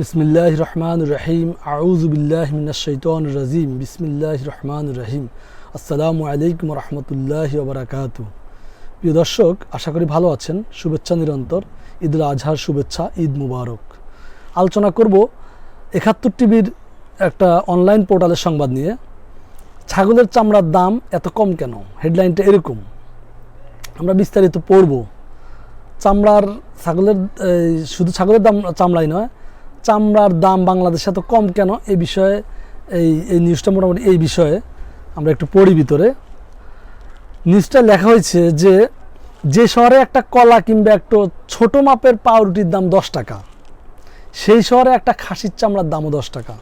বিসমিল্লাহ রহমান রহিম আউজুবিল্লাহ মিনাশৈতন রাজিম বিসমিল্লাহ রহমান রহিম আসসালামু আলাইকুম রহমতুল্লাহ ওবরাকাতু প্রিয় দর্শক, আশা করি ভালো আছেন। শুভেচ্ছা নিরন্তর। ঈদুল আজহার শুভেচ্ছা, ঈদ মুবারক। আলোচনা করব একাত্তর টিভির একটা অনলাইন পোর্টালের সংবাদ নিয়ে। ছাগলের চামড়ার দাম এত কম কেন? হেডলাইনটা এরকম। আমরা বিস্তারিত পড়ব। চামড়ার ছাগলের শুধু ছাগলের দাম, চামড়াই নয় চামড়ার দাম বাংলাদেশে এত কম কেন? এই বিষয়ে, এই এই নিউজটা মোটামুটি এই বিষয়ে আমরা একটু পড়ি ভিতরে। নিউজটা লেখা হয়েছে যে যে শহরে একটা কলা কিংবা একটা ছোট মাপের পাউরুটির দাম দশ টাকা, সেই শহরে একটা খাসির চামড়ার দামও দশ টাকা।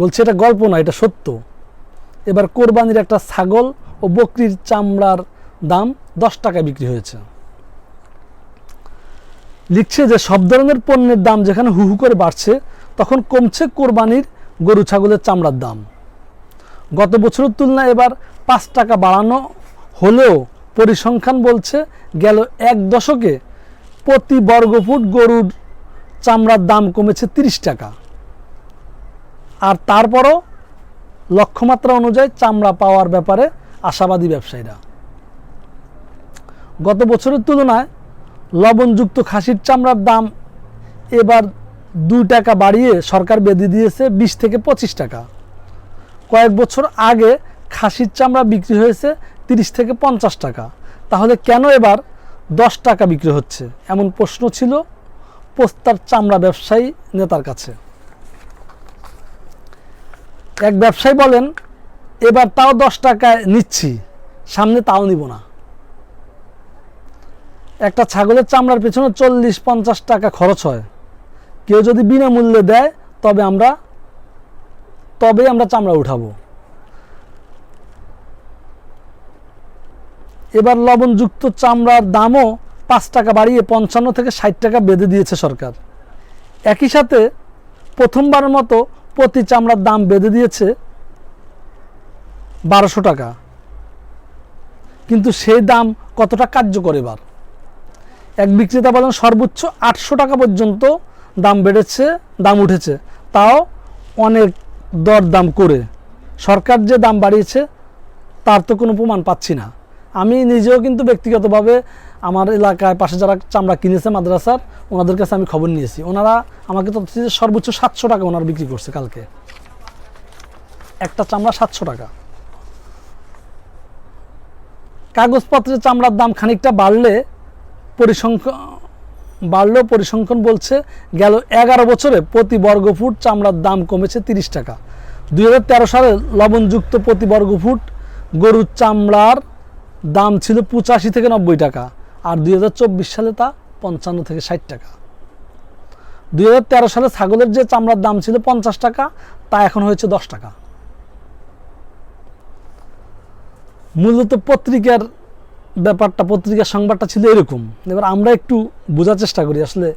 বলছে এটা গল্প না, এটা সত্য। এবার কোরবানির একটা ছাগল ও বকরির চামড়ার দাম দশ টাকায় বিক্রি হয়েছে। লিখছে যে সব ধরনের পণ্যের দাম যেখানে হু হু করে বাড়ছে, তখন কমছে কোরবানির গরু ছাগলের চামড়ার দাম। গত বছরের তুলনায় এবার পাঁচ টাকা বাড়ানো হলেও পরিসংখ্যান বলছে গেল এক দশকে প্রতি বর্গফুট গরুর চামড়ার দাম কমেছে তিরিশ টাকা। আর তারপরও লক্ষ্যমাত্রা অনুযায়ী চামড়া পাওয়ার ব্যাপারে আশাবাদী ব্যবসায়ীরা। গত বছরের তুলনায় লবণযুক্ত খাসির চামড়ার দাম এবার দুই টাকা বাড়িয়ে সরকার বেঁধে দিয়েছে বিশ থেকে পঁচিশ টাকা। কয়েক বছর আগে খাসির চামড়া বিক্রি হয়েছে তিরিশ থেকে পঞ্চাশ টাকা। তাহলে কেন এবার দশ টাকা বিক্রি হচ্ছে? এমন প্রশ্ন ছিল পোস্তার চামড়া ব্যবসায়ী নেতার কাছে। এক ব্যবসায়ী বলেন, এবার তাও দশ টাকায় নিচ্ছি, সামনে তাও নিব না। একটা ছাগলের চামড়ার পেছনে চল্লিশ পঞ্চাশ টাকা খরচ হয়। কেউ যদি বিনামূল্যে দেয়, তবে আমরা, তবেই আমরা চামড়া উঠাবো। এবার লবণযুক্ত চামড়ার দামও পাঁচ টাকা বাড়িয়ে পঞ্চান্ন থেকে ষাট টাকা বেঁধে দিয়েছে সরকার। একই সাথে প্রথমবারের মতো প্রতি চামড়ার দাম বেঁধে দিয়েছে বারোশো টাকা। কিন্তু সেই দাম কতটা কার্যকর এবার? এক বিক্রেতা বলেন সর্বোচ্চ আটশো টাকা পর্যন্ত দাম বেড়েছে, দাম উঠেছে। তাও অনেক দর দাম করে। সরকার যে দাম বাড়িয়েছে, তার তো কোনো প্রমাণ পাচ্ছি না। আমি নিজেও কিন্তু ব্যক্তিগতভাবে আমার এলাকায় পাশে যারা চামড়া কিনেছে মাদ্রাসার, ওনাদের কাছে আমি খবর নিয়েছি। ওনারা আমাকে তথ্য তো সর্বোচ্চ সাতশো টাকা ওনারা বিক্রি করছে কালকে। একটা চামড়া সাতশো টাকা। কাগজপত্রের চামড়ার দাম খানিকটা বাড়লে পরিসংখ্যান বাড়লেও পরিসংখ্যান বলছে গেল এগারো বছরে প্রতি বর্গফুট চামড়ার দাম কমেছে তিরিশ টাকা। দুই হাজার তেরো সালে লবণযুক্ত প্রতি বর্গফুট গরুর চামড়ার দাম ছিল পঁচাশি থেকে নব্বই টাকা আর দুই হাজার চব্বিশ সালে তা পঞ্চান্ন থেকে ষাট টাকা। দুই হাজার তেরো সালে ছাগলের যে চামড়ার দাম ছিল পঞ্চাশ টাকা, তা এখন হয়েছে দশ টাকা। মূলত পত্রিকার ব্যাপারটা, পত্রিকার সংবাদটা ছিল এরকম। এবার আমরা একটু বোঝার চেষ্টা করি, আসলে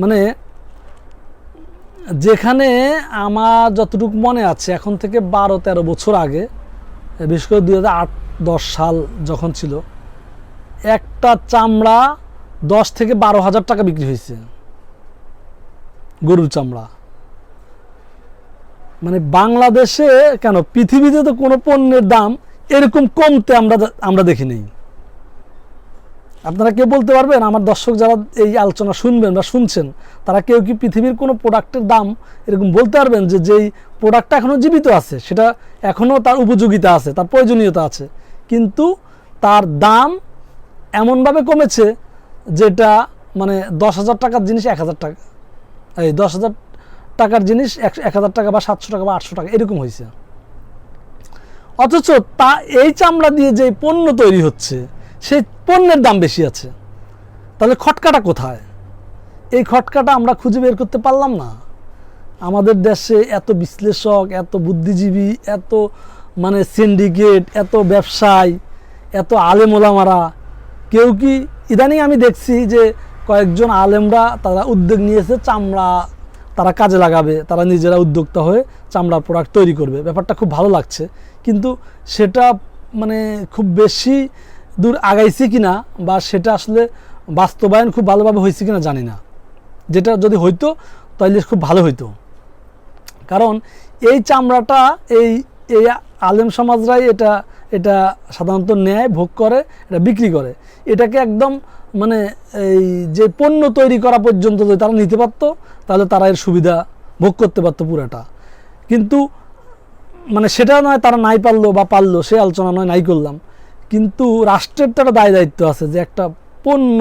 মানে যেখানে আমার যতটুকু মনে আছে, এখন থেকে বারো তেরো বছর আগে, বিশেষ করে দুই হাজার আট, দশ সাল যখন ছিল, একটা চামড়া দশ থেকে বারো হাজার টাকা বিক্রি হয়েছে। গরুর চামড়া। মানে বাংলাদেশে কেন, পৃথিবীতে তো কোনো পণ্যের দাম এরকম কমতে আমরা আমরা দেখি নেই। আপনারা কেউ বলতে পারবেন, আমার দর্শক যারা এই আলোচনা শুনবেন বা শুনছেন, তারা কেউ কি পৃথিবীর কোনো প্রোডাক্টের দাম এরকম বলতে পারবেন যে যেই প্রোডাক্টটা এখনও জীবিত আছে, সেটা এখনও তার উপযোগিতা আছে, তার প্রয়োজনীয়তা আছে। কিন্তু তার দাম এমনভাবে কমেছে যেটা মানে দশ হাজার টাকার জিনিস এক হাজার টাকা। এই দশ হাজার টাকার জিনিস এক হাজার টাকা বা সাতশো টাকা বা আটশো টাকা এরকম হয়েছে অথচ তা, এই চামড়া দিয়ে যে পণ্য তৈরি হচ্ছে সেই পণ্যের দাম বেশি আছে। তাহলে খটকাটা কোথায়? এই খটকাটা আমরা খুঁজে বের করতে পারলাম না। আমাদের দেশে এত বিশ্লেষক, এত বুদ্ধিজীবী, এত মানে সিন্ডিকেট এত ব্যবসায়, এত আলেম ওলামারা কেউ কি ইদানিং আমি দেখছি যে কয়েকজন আলেমরা তারা উদ্যোগ নিয়েছে চামড়া তারা কাজে লাগাবে, তারা নিজেরা উদ্যোক্তা হয়ে চামড়া প্রোডাক্ট তৈরি করবে। ব্যাপারটা খুব ভালো লাগছে। কিন্তু সেটা মানে খুব বেশি দূর আগাইছে কিনা বা সেটা আসলে বাস্তবায়ন খুব ভালোভাবে হয়েছে কিনা জানি না। যেটা যদি হইতো তাহলে খুব ভালো হইতো। কারণ এই চামড়াটা, এই এই আলেম সমাজরাই এটা এটা সাধারণত নেয়, ভোগ করে, এটা বিক্রি করে। এটাকে একদম মানে এই যে পণ্য তৈরি করা পর্যন্ত যদি তারা নিতে পারতো, তাহলে তারা এর সুবিধা ভোগ করতে পারতো পুরাটা। কিন্তু মানে সেটা নয় তারা নাই পারল বা পারল, সে আলোচনা নয়, নাই করলাম। কিন্তু রাষ্ট্রের তো একটা দায় দায়িত্ব আছে যে একটা পণ্য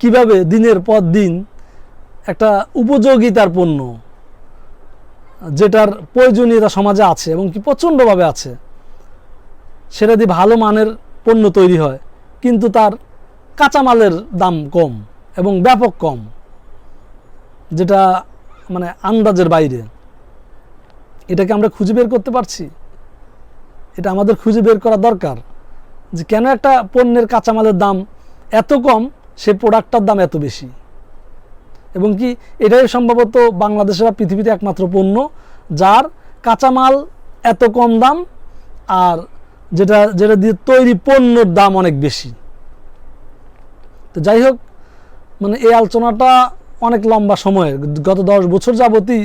কীভাবে দিনের পর দিন একটা উপযোগিতার পণ্য, যেটার প্রয়োজনীয়তা সমাজে আছে এবং কি প্রচণ্ডভাবে আছে, সেটা দিয়ে ভালো মানের পণ্য তৈরি হয়, কিন্তু তার কাঁচামালের দাম কম এবং ব্যাপক কম, যেটা মানে আন্দাজের বাইরে। এটাকে আমরা খুঁজে বের করতে পারছি? এটা আমাদের খুঁজে বের করা দরকার। যে কেন একটা পণ্যের কাঁচামালের দাম এত কম, সে প্রোডাক্টটার দাম এত বেশি? এবং কি এটাই সম্ভবত বাংলাদেশের বা পৃথিবীতে একমাত্র পণ্য, যার কাঁচামাল এত কম দাম আর যেটা যেটা দিয়ে তৈরি পণ্যর দাম অনেক বেশি। তো যাই হোক মানে এই আলোচনাটা অনেক লম্বা সময়ের, গত দশ বছর যাবতই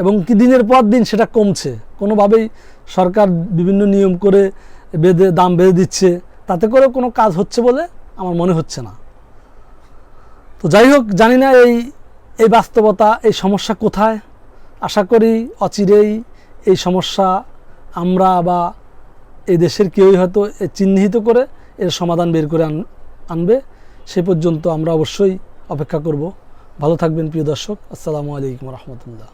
এবং কি দিনের পর দিন সেটা কমছে। কোনোভাবেই সরকার বিভিন্ন নিয়ম করে বেঁধে, দাম বেঁধে দিচ্ছে, তাতে করে কোনো কাজ হচ্ছে বলে আমার মনে হচ্ছে না। তো যাই হোক, জানি না এই এই বাস্তবতা, এই সমস্যা কোথায়। আশা করি অচিরেই এই সমস্যা আমরা বা এই দেশের কেউই হয়তো চিহ্নিত করে এর সমাধান বের করে আন- আনবে। সে পর্যন্ত আমরা অবশ্যই অপেক্ষা করব। ভালো থাকবেন প্রিয় দর্শক। আসসালামু আলাইকুম রহমতুল্লাহ।